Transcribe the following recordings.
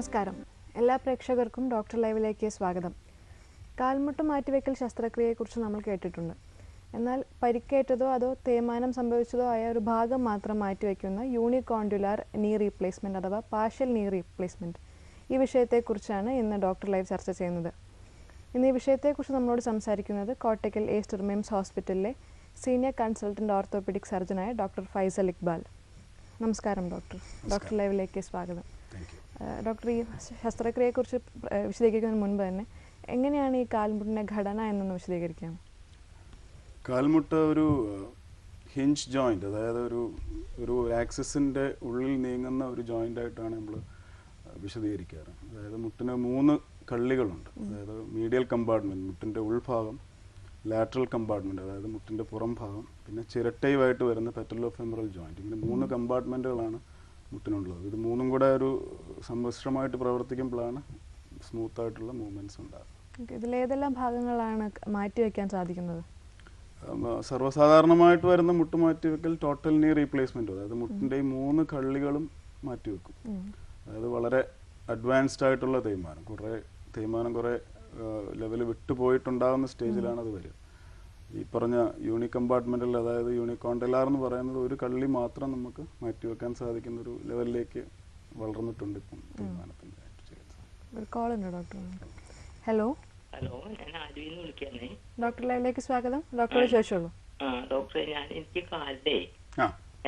നമസ്കാരം. എല്ലാ പ്രേക്ഷകർക്കും ഡോക്ടർ ലൈവിലേക്ക് സ്വാഗതം. കാൽമുട്ട് മാറ്റിവെക്കൽ ശസ്ത്രക്രിയയെക്കുറിച്ച് നമ്മൾ കേട്ടിട്ടുണ്ട്. എന്നാൽ പരിക്കേറ്റതോ അതോ തേയ്മാനം സംഭവിച്ചതോ ആയ ഒരു ഭാഗം മാത്രം മാറ്റിവെക്കുന്ന യൂണികോണ്ടുലാർ നീ റീപ്ലേസ്മെന്റ് അഥവാ പാർഷ്യൽ നീ റീപ്ലേസ്മെന്റ് ഈ വിഷയത്തെക്കുറിച്ചാണ് ഇന്ന് ഡോക്ടർ ലൈവ് ചർച്ച ചെയ്യുന്നത്. ഇന്ന് ഈ വിഷയത്തെക്കുറിച്ച് നമ്മളോട് സംസാരിക്കുന്നത് കോട്ടയ്ക്കൽ ഏസ്റ്റർ മിംസ് ഹോസ്പിറ്റലിലെ സീനിയർ കൺസൾട്ടന്റ് ഓർത്തോപെഡിക് സർജനായ ഡോക്ടർ ഫൈസൽ ഇക്ബാൽ. നമസ്കാരം ഡോക്ടർ. ഡോക്ടർ ലൈവിലേക്ക് സ്വാഗതം. ഡോക്ടർ ഈ ശസ്ത്രക്രിയയെക്കുറിച്ച് വിശദീകരിക്കുന്നതിന് മുൻപ് തന്നെ എങ്ങനെയാണ് ഈ കാൽമുട്ടിന്റെ ഘടന എന്നൊന്ന് വിശദീകരിക്കാം. കാൽമുട്ട് ഒരു ഹിഞ്ച് ജോയിന്റ് അതായത് ഒരു ഒരു ആക്സിസിന്റെ ഉള്ളിൽ നീങ്ങുന്ന ഒരു ജോയിന്റ് ആയിട്ടാണ് നമ്മൾ വിശദീകരിക്കാറ്. അതായത് മുട്ടിന് മൂന്ന് കള്ളികളുണ്ട്. അതായത് മീഡിയൽ കമ്പാർട്ട്മെന്റ് മുട്ടിന്റെ ഉൾഭാഗം ലാറ്ററൽ കമ്പാർട്ട്മെന്റ് അതായത് മുട്ടിന്റെ പുറം ഭാഗം പിന്നെ ചിരട്ടയുമായിട്ട് വരുന്ന പെറ്റലോ ഫെമറൽ ജോയിന്റ് ഇങ്ങനെ മൂന്ന് കമ്പാർട്ട്മെന്റുകളാണ് മുട്ടിനുള്ളത് ഇത് മൂന്നും കൂടെ ഒരു സമ്മിശ്രമായിട്ട് പ്രവർത്തിക്കുമ്പോഴാണ് സ്മൂത്ത് ആയിട്ടുള്ള മൂവ്മെന്റ്സ് ഉണ്ടാകുന്നത് ഇതിലേതെല്ലാം ഭാഗങ്ങളാണ് മാറ്റി വെക്കാൻ സാധിക്കുന്നത്? സർവസാധാരണമായിട്ട് വരുന്ന മുട്ട് മാറ്റിവെക്കൽ ടോട്ടൽ നീ റീപ്ലേസ്മെന്റ് അതായത് മുട്ടിന്റെ ഈ മൂന്ന് കള്ളികളും മാറ്റി വെക്കും. അതായത് വളരെ അഡ്വാൻസ്ഡ് ആയിട്ടുള്ള തേയ്മാനം. കുറേ തേയ്മാനം കുറേ ലെവൽ വിട്ടുപോയിട്ടുണ്ടാകുന്ന സ്റ്റേജിലാണ് അത് വരിക. ഈ പറഞ്ഞ യൂണി കമ്പാർട്ട്മെന്റിൽ അതായത് യൂണിക്കോണ്ടലാർ എന്ന് പറയുന്നത് ഒരു കള്ളി മാത്രം നമുക്ക് മാറ്റിവെക്കാൻ സാധിക്കുന്ന ഒരു ലെവലിലേക്ക് വളർന്നിട്ടുണ്ട് ഇപ്പം ഡോക്ടർ ഹലോ ഹലോ ഞാൻ ആലുവിൽ നിന്ന് വിളിക്കാന്നേ ഡോക്ടർ ലൈവിലേക്ക് സ്വാഗതം. ഡോക്ടറോട് ചോദിച്ചോളൂ ആ ഡോക്ടറെ ഞാൻ എനിക്ക് കാലിന്റെ ആ.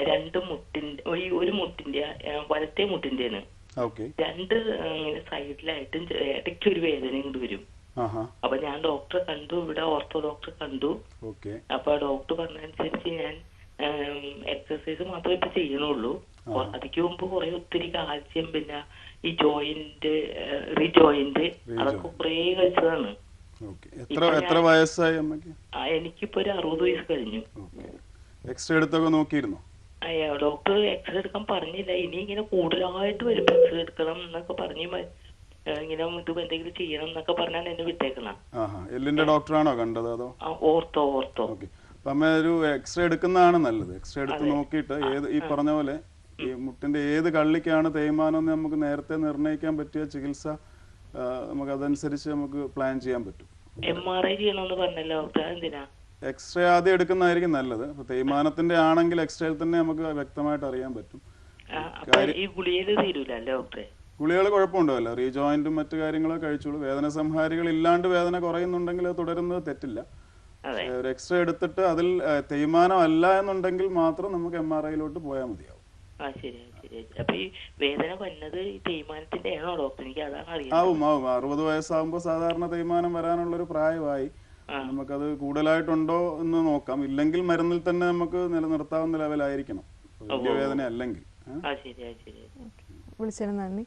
രണ്ട് മുട്ടിന്റെ ഈ ഒരു മുട്ടിന്റെ വലത്തെ മുട്ടിന്റെയാണ്. ഓക്കെ. രണ്ട് ഇങ്ങനെ സൈഡിലായിട്ടും ഇടയ്ക്ക് ഒരു വേദന ഇങ്ങോട്ട് വരും. അപ്പൊ ഞാൻ ഡോക്ടറെ കണ്ടു ഇവിടെ ഓർത്തോ ഡോക്ടറെ കണ്ടു. അപ്പൊ ഡോക്ടർ പറഞ്ഞനുസരിച്ച് ഞാൻ എക്സസൈസ് മാത്രമേ ഇപ്പൊ ചെയ്യണുള്ളൂ. അതിക്ക് മുമ്പ് കുറെ ഒത്തിരി കാൽസ്യം പിന്നെ ഈ ജോയിന്റ് റീജോയിന്റ് അതൊക്കെ കുറെ കഴിച്ചതാണ്. എത്ര വയസ്സായി അമ്മയ്ക്ക്? ആ, എനിക്കിപ്പോ ഒരു അറുപത് വയസ്സ് കഴിഞ്ഞു. എക്സ്റേ എടുത്തൊക്കെ നോക്കിയിരുന്നോ? അയ്യോ ഡോക്ടർ എക്സ്റേ എടുക്കാൻ പറഞ്ഞില്ല. ഇനി ഇങ്ങനെ കൂടുതലായിട്ട് വരുമ്പോ എക്സ്റേ എടുക്കണം എന്നൊക്കെ പറഞ്ഞ് ഇങ്ങനെ ഇത് എന്തെങ്കിലും ചെയ്യണം എന്നൊക്കെ പറഞ്ഞാണ് എന്നെ വിട്ടേക്കണ എല്ലിന്റെ ഡോക്ടറാണോ കണ്ടത് അതോ? Ortho ortho. അമ്മ ഒരു എക്സ്റേ എടുക്കുന്നതാണ് നല്ലത്. എക്സ്റേ എടുത്ത് നോക്കിയിട്ട് ഏത് ഈ പറഞ്ഞ പോലെ ഈ മുട്ടിന്റെ ഏത് കള്ളിക്കാണ് തേയ്മാനം എന്ന് നമുക്ക് നേരത്തെ നിർണയിക്കാൻ പറ്റിയ ചികിത്സ നമുക്ക് അതനുസരിച്ച് നമുക്ക് പ്ലാൻ ചെയ്യാൻ പറ്റും. എം ആർ ഐ ചെയ്യണമെന്ന് പറഞ്ഞല്ലോ ഡോക്ടർ എന്തിനാ? എക്സ്റേ ആദ്യം എടുക്കുന്നതായിരിക്കും നല്ലത്. അപ്പൊ തേയ്മാനത്തിന്റെ ആണെങ്കിൽ എക്സ്റേയിൽ തന്നെ നമുക്ക് വ്യക്തമായിട്ട് അറിയാൻ പറ്റും. ഈ ഡോക്ടറെ? ഗുളികൾ കുഴപ്പമുണ്ടാവില്ല. റീജോയിന്റും മറ്റു കാര്യങ്ങളൊക്കെ കഴിച്ചോളൂ. വേദന സംഹാരികൾ ഇല്ലാണ്ട് വേദന കുറയുന്നുണ്ടെങ്കിൽ അത് തുടരുന്നത് തെറ്റില്ല. അതെ. ഒരു എക്സ്റേ എടുത്തിട്ട് അതിൽ തേയ്മാനം അല്ല എന്നുണ്ടെങ്കിൽ മാത്രം നമുക്ക് എം ആർ ഐയിലോട്ട് പോയാൽ മതിയാവും. ആ ശരി ശരി അപ്പൊ ഈ വേദന വന്നത് ഈ തേയ്മാനത്തിന്റെ ആണോ ഡോക്ടർ എനിക്ക് അതാണ് അറിയാം ആവും ആവും. അറുപത് വയസ്സാകുമ്പോൾ സാധാരണ തേയ്മാനം വരാനുള്ള ഒരു പ്രായമായി. നമുക്കത് കൂടുതലായിട്ടുണ്ടോ എന്ന് നോക്കാം. ഇല്ലെങ്കിൽ മരുന്നിൽ തന്നെ നമുക്ക് നിലനിർത്താവുന്ന ലെവലായിരിക്കണം. വലിയ വേദന അല്ലെങ്കിൽ ഏ? ആ ശരി ആ ശരി. വിളിച്ചതിന് നന്ദി.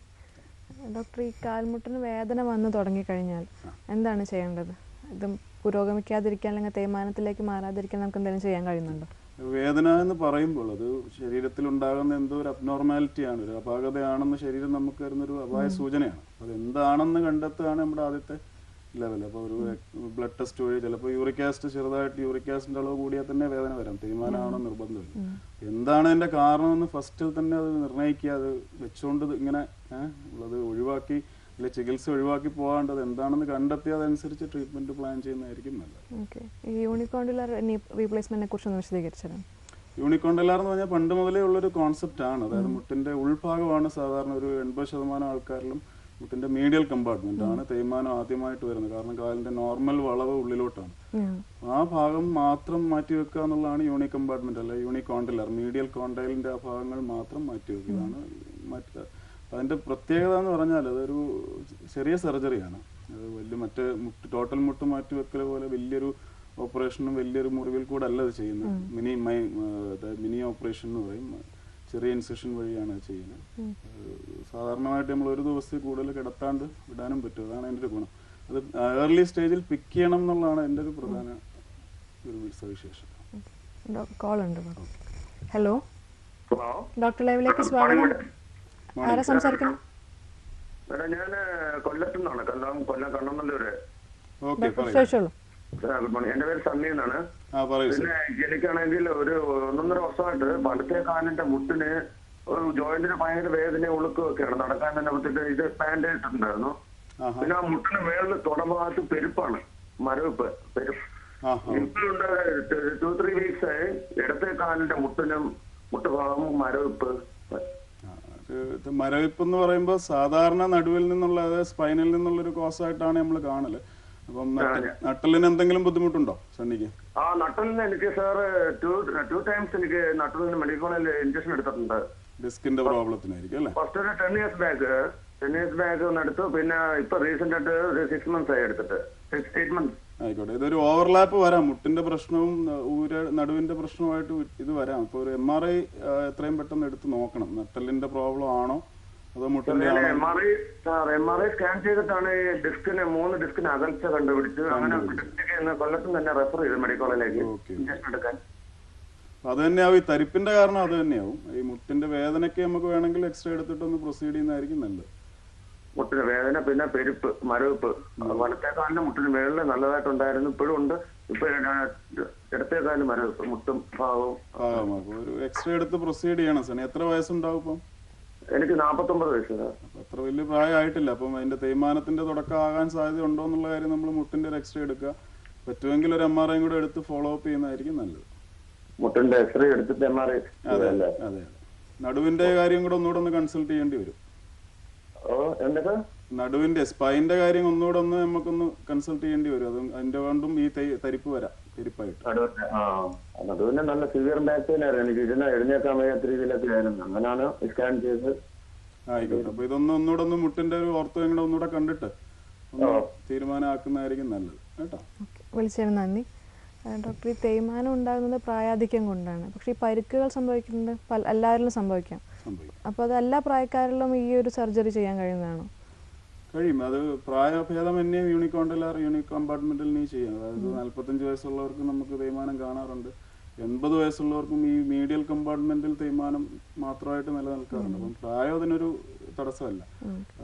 ഡോക്ടർ ഈ കാൽമുട്ടിന് വേദന വന്നു തുടങ്ങിക്കഴിഞ്ഞാൽ എന്താണ് ചെയ്യേണ്ടത്? ഇത് പുരോഗമിക്കാതിരിക്കാൻ അല്ലെങ്കിൽ തേയ്മാനത്തിലേക്ക് മാറാതിരിക്കാൻ നമുക്ക് എന്തെങ്കിലും ചെയ്യാൻ കഴിയുന്നുണ്ടോ? വേദന എന്ന് പറയുമ്പോൾ അത് ശരീരത്തിൽ ഉണ്ടാകുന്ന എന്തോ ഒരു അബ്നോർമാലിറ്റിയാണ് ഒരു അപാകതയാണെന്ന് ശരീരം നമുക്ക് തരുന്നൊരു അപായ സൂചനയാണ്. അത് എന്താണെന്ന് കണ്ടെത്തുകയാണ് നമ്മുടെ ആദ്യത്തെ ലെവൽ. അപ്പോൾ ഒരു ബ്ലഡ് ടെസ്റ്റ് വഴി ചിലപ്പോൾ യൂറിക് ആസിഡ് ചെറുതായിട്ട് യൂറിക് ആസിഡിന്റെ അളവ് കൂടിയാൽ തന്നെ വേദന വരാം. തീരുമാനമാണോ നിർബന്ധമില്ല. എന്താണ് അതിന്റെ കാരണം എന്ന് ഫസ്റ്റിൽ തന്നെ അത് നിർണയിക്കുക അത് വെച്ചുകൊണ്ട് ഇങ്ങനെ ഉള്ളത് ഒഴിവാക്കി അല്ലെ ചികിത്സ ഒഴിവാക്കി പോകാണ്ടത് എന്താണെന്ന് കണ്ടെത്തി അതനുസരിച്ച് ട്രീറ്റ്മെന്റ് പ്ലാൻ ചെയ്യുന്നതായിരിക്കും നല്ലത്. യൂണിക്കോണ്ടുലർ റീപ്ലേസ്മെന്റിനെ കുറിച്ചൊന്ന് വിശദീകരിച്ചു യൂണിക്കോണ്ടെല്ലാർ എന്ന് പറഞ്ഞാൽ പണ്ട് മുതലേ ഉള്ളൊരു കോൺസെപ്റ്റ് ആണ്. അതായത് മുട്ടിന്റെ ഉൾഭാഗമാണ് സാധാരണ ഒരു എൺപത് ശതമാനം ആൾക്കാരിലും മുട്ടിന്റെ മീഡിയൽ കമ്പാർട്ട്മെന്റ് ആണ് തേയ്മാനം ആദ്യമായിട്ട് വരുന്നത്. കാരണം കാലിന്റെ നോർമൽ വളവ് ഉള്ളിലോട്ടാണ്. ആ. ഭാഗം മാത്രം മാറ്റി വെക്കുക എന്നുള്ളതാണ് യൂണി കമ്പാർട്ട്മെന്റ് അല്ല യൂണി കോണ്ടൈലർ മീഡിയൽ കോണ്ടൈലിന്റെ ആ ഭാഗങ്ങൾ മാത്രം മാറ്റി വെക്കുന്നതാണ് മറ്റ അതിന്റെ പ്രത്യേകത എന്ന് പറഞ്ഞാൽ അതൊരു ചെറിയ സർജറിയാണ് അത് വലിയ മറ്റേ മുട്ട് ടോട്ടൽ മുട്ട് മാറ്റി വെക്കൽ പോലെ വലിയൊരു ഓപ്പറേഷനും വലിയൊരു മുറിവിൽ കൂടെ അല്ല അത് ചെയ്യുന്നത്. മിനി മൈ മിനി ഓപ്പറേഷൻ എന്ന് പറയും. ചെറിയ ഇൻസെഷൻ വഴിയാണ് ചെയ്യുന്നത്. സാധാരണമായിട്ട് നമ്മൾ ഒരു ദിവസത്തിൽ കൂടുതൽ കിടത്താണ്ട് വിടാനും പറ്റും. അതാണ് എന്റെ ഒരു ഗുണം. അത് ഏർലി സ്റ്റേജിൽ പിക്ക് ചെയ്യണം എന്നുള്ളതാണ് എന്റെ ഒരു പ്രധാന ഒരു സവിശേഷം കോൾ ഉണ്ട് ഹലോ? ഡോക്ടർ ലൈവിലേക്ക് സ്വാഗതം. ആരാ സംസാരിക്കുന്നു ഞാൻ കൊല്ലത്തുനിന്നാണ്. കൊല്ലം കൊല്ലം കണ്ണമല്ലൂര് ഓക്കെ ചോദിച്ചോളൂ ഗുഡ് മോർണിംഗ് എന്റെ പേര് സണ്ണി എന്നാണ്. പിന്നെ എനിക്കാണെങ്കിൽ ഒരു ഒന്നൊന്നര വർഷമായിട്ട് വലത്തെ കാലിന്റെ മുട്ടിന് ഒരു ജോയിന്റിന് ഭയങ്കര വേദന ഉളുക്കും ഒക്കെയാണ്. നടക്കാൻ തന്നെ വിട്ടിട്ട് ഇത് പാൻഡ് ഇട്ടിട്ടുണ്ടായിരുന്നു പിന്നെ ആ മുട്ടിന് മേളിൽ തുടഭാഗത്ത് പെരുപ്പാണ്. മരവിപ്പ് പെരുപ്പ്. ഇപ്പോഴുണ്ട് ടു ത്രീ വീക്സ് ആയി ഇടത്തെ കാലിന്റെ മുട്ടിനും മുട്ടുഭാഗവും മരവിപ്പ്. മരവിപ്പ് എന്ന് പറയുമ്പോൾ സാധാരണ നടുവിൽ നിന്നുള്ള അതായത് സ്പൈനിൽ നിന്നുള്ള ഒരു കോസ് ആയിട്ടാണ് നമ്മൾ കാണൽ. അപ്പം നട്ടലിന് എന്തെങ്കിലും ബുദ്ധിമുട്ടുണ്ടോ സണ്ണിക്ക്? ആ നട്ടലിന് എനിക്ക് സാർ ടു ടു ടൈംസ് എനിക്ക് നട്ടലിന് മെഡിക്കൽ കോളേജിൽ ഇഞ്ചക്ഷൻ എടുത്തിട്ടുണ്ട്. ഡിസ്കിന്റെ പ്രോബ്ലത്തിനായിരിക്കും അല്ലേ? ഫസ്റ്റ് ഒരു ten years back ten years back ഒന്ന് എടുത്തു പിന്നെ ഇപ്പൊ റീസെന്റ് ആയിട്ട് ഒരു സിക്സ് മന്ത്സ് ആയി എടുത്തിട്ട്. സിക്സ് എയ്റ്റ് മന്ത്സ് ആയിക്കോട്ടെ. ഇതൊരു ഓവർലാപ്പ് വരാം. മുട്ടിന്റെ പ്രശ്നവും ഊര നടുവിന്റെ പ്രശ്നവുമായിട്ട് ഇത് വരാം. ഇപ്പൊ ഒരു എം ആർ ഐ എത്രയും പെട്ടെന്ന് എടുത്ത് നോക്കണം. നട്ടലിന്റെ പ്രോബ്ലം ആണോ മുട്ടിന്റെ സ്കാൻ ചെയ്തിട്ടാണ് ഡിസ്കിന് മൂന്ന് ഡിസ്കിന് അകൽച്ച കണ്ടുപിടിച്ച് അങ്ങനെ കൊല്ലത്തും തന്നെ റെഫർ ചെയ്തു മെഡിക്കൽ കോളേജിലേക്ക്. ഇഞ്ചക്ഷൻ എടുക്കാൻ. അത് തന്നെയാവും. ഈ തരിപ്പിന്റെ കാരണം അത് തന്നെയാവും. ഈ മുട്ടിന്റെ വേദനയ്ക്ക് നമുക്ക് വേണമെങ്കിൽ എക്സ്റേ എടുത്തിട്ട് ഒന്ന് പ്രൊസീഡ് ചെയ്യുന്നതായിരിക്കും നല്ലത്. മുട്ടിന് വേദന പിന്നെ പെരുപ്പ് മരവിപ്പ്. വലത്തെ കാലിന്റെ മുട്ടിന് മേളിൽ നല്ലതായിട്ടുണ്ടായിരുന്നു. ഇപ്പോഴും ഉണ്ട്. ഇപ്പൊ ഇടത്തെ കാലിന് മരവിപ്പ് മുട്ടും ഭാഗവും. ഒരു എക്സ്റേ എടുത്ത് പ്രൊസീഡ് ചെയ്യണം സനി. എത്ര വയസ്സുണ്ടാവും ഇപ്പം? എനിക്ക് നാപ്പത്തൊമ്പത് വയസ്സ്. സാർ അത്ര വലിയ പ്രായമായിട്ടില്ല. അപ്പം അതിന്റെ തേയ്മാനത്തിന്റെ തുടക്കം ആകാൻ സാധ്യത ഉണ്ടോ എന്നുള്ള കാര്യം നമ്മൾ മുട്ടിന്റെ ഒരു എക്സ്റേ എടുക്കുക. പറ്റുമെങ്കിൽ ഒരു എം ആർ ഐ കൂടെ എടുത്ത് ഫോളോ അപ്പ് ചെയ്യുന്നതായിരിക്കും നല്ലത്. മുട്ടിന്റെ എക്സ്റേ എടുത്തിട്ട് എം ആർ ഐ അതെ അതെ അതെ. നടുവിന്റെ കാര്യം കൂടെ ഒന്നുകൂടെ ഒന്ന് കൺസൾട്ട് ചെയ്യേണ്ടി വരും. നടുവിന്റെ സ്പൈന്റെ കാര്യം ഒന്നുകൂടെ ഒന്ന് നമുക്കൊന്ന് കൺസൾട്ട് ചെയ്യേണ്ടി വരും. അതും അതിന്റെ കൊണ്ടും ഈ തരിപ്പ് വരാം. തരിപ്പായിട്ട് പിന്നെ നല്ല സിവിയർ ബാക്ക് പെയിൻ ആയിരുന്നു. എനിക്ക് ഇതിനെ എഴുന്നേക്കാൻ വയ്യാത്ത രീതിയിലൊക്കെ ആയിരുന്നു. അങ്ങനെയാണ് സ്കാൻ ചെയ്ത്. ആയിക്കോട്ടെ. അപ്പൊ ഇതൊന്ന് ഒന്നുകൂടെ ഒന്ന് മുട്ടിന്റെ ഒരു ഓർത്തോ എങ്ങനെ ഒന്നുകൂടെ കണ്ടിട്ട് തീരുമാനമാക്കുന്നതായിരിക്കും നല്ലത്. കേട്ടോ? വിളിച്ചതിന് നന്ദി. ഡോക്ടർ ഈ തേയ്മാനം ഉണ്ടാകുന്നത് പ്രായാധിക്യം കൊണ്ടാണ്. പക്ഷെ ഈ പരുക്കുകൾ സംഭവിക്കുന്നത് പല എല്ലാവരിലും സംഭവിക്കാം. അപ്പൊ അപ്പോൾ അത് എല്ലാ പ്രായക്കാരിലും ഈ ഒരു സർജറി ചെയ്യാൻ കഴിയുന്നതാണോ? കഴിയും. അത് പ്രായഭേദമന്യേ യൂണിക്കോണ്ടിൽ യൂണിക് കമ്പാർട്ട്മെന്റിൽ നീ ചെയ്യാം അതായത് നാല്പത്തഞ്ച് വയസ്സുള്ളവർക്ക് നമുക്ക് തേയ്മാനം കാണാറുണ്ട്. എൺപത് വയസ്സുള്ളവർക്കും ഈ മീഡിയൽ കമ്പാർട്ട്മെന്റിൽ തേയ്മാനം മാത്രമായിട്ട് നിലനിൽക്കാറുണ്ട്. അപ്പം പ്രായം അതിനൊരു തടസ്സമല്ല.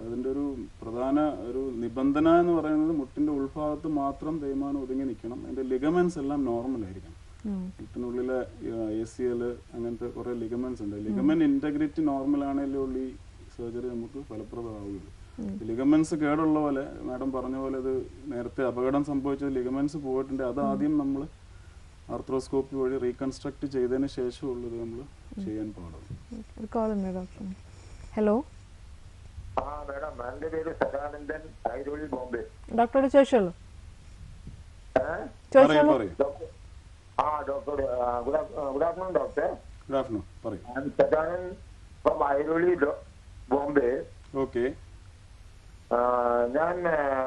അതിന്റെ ഒരു പ്രധാന ഒരു നിബന്ധന എന്ന് പറയുന്നത് മുട്ടിന്റെ ഉൾഭാഗത്ത് മാത്രം തേയ്മാനം ഒതുങ്ങി നിൽക്കണം. അതിന്റെ ലിഗമെന്റ്സ് എല്ലാം നോർമൽ ആയിരിക്കണം. മുട്ടിനുള്ളിലെ എ സി എൽ അങ്ങനത്തെ കുറെ ലിഗമെന്റ്സ് ഉണ്ട്. ലിഗമെന്റ് ഇന്റഗ്രിറ്റി നോർമൽ ആണെങ്കിലേ ഉള്ളൂ ഈ സർജറി നമുക്ക് ഫലപ്രദമാവുകയുള്ളൂ. ലിഗമെന്റ്സ് കേടുള്ള പോലെ മാഡം പറഞ്ഞ പോലെ ഇത് നേരത്തെ അപകടം സംഭവിച്ചത് ലിഗമെന്റ്സ് പോയിട്ടുണ്ട്. അത് ആദ്യം നമ്മൾ ആർത്രോസ്കോപ്പി വഴി റീകൺസ്ട്രക്ട് ചെയ്തതിന് ശേഷമുള്ളത് നമ്മൾ ചെയ്യാൻ പാടുള്ളൂ. ഹലോ ഡോക്ടറോട് ചോദിച്ചോളൂ. ആ doctor good afternoon doctor. Good afternoon പറയൂ. ഞാൻ ഫ്രം ഐരോളി ബോംബെ. ഓക്കെ. ഞാൻ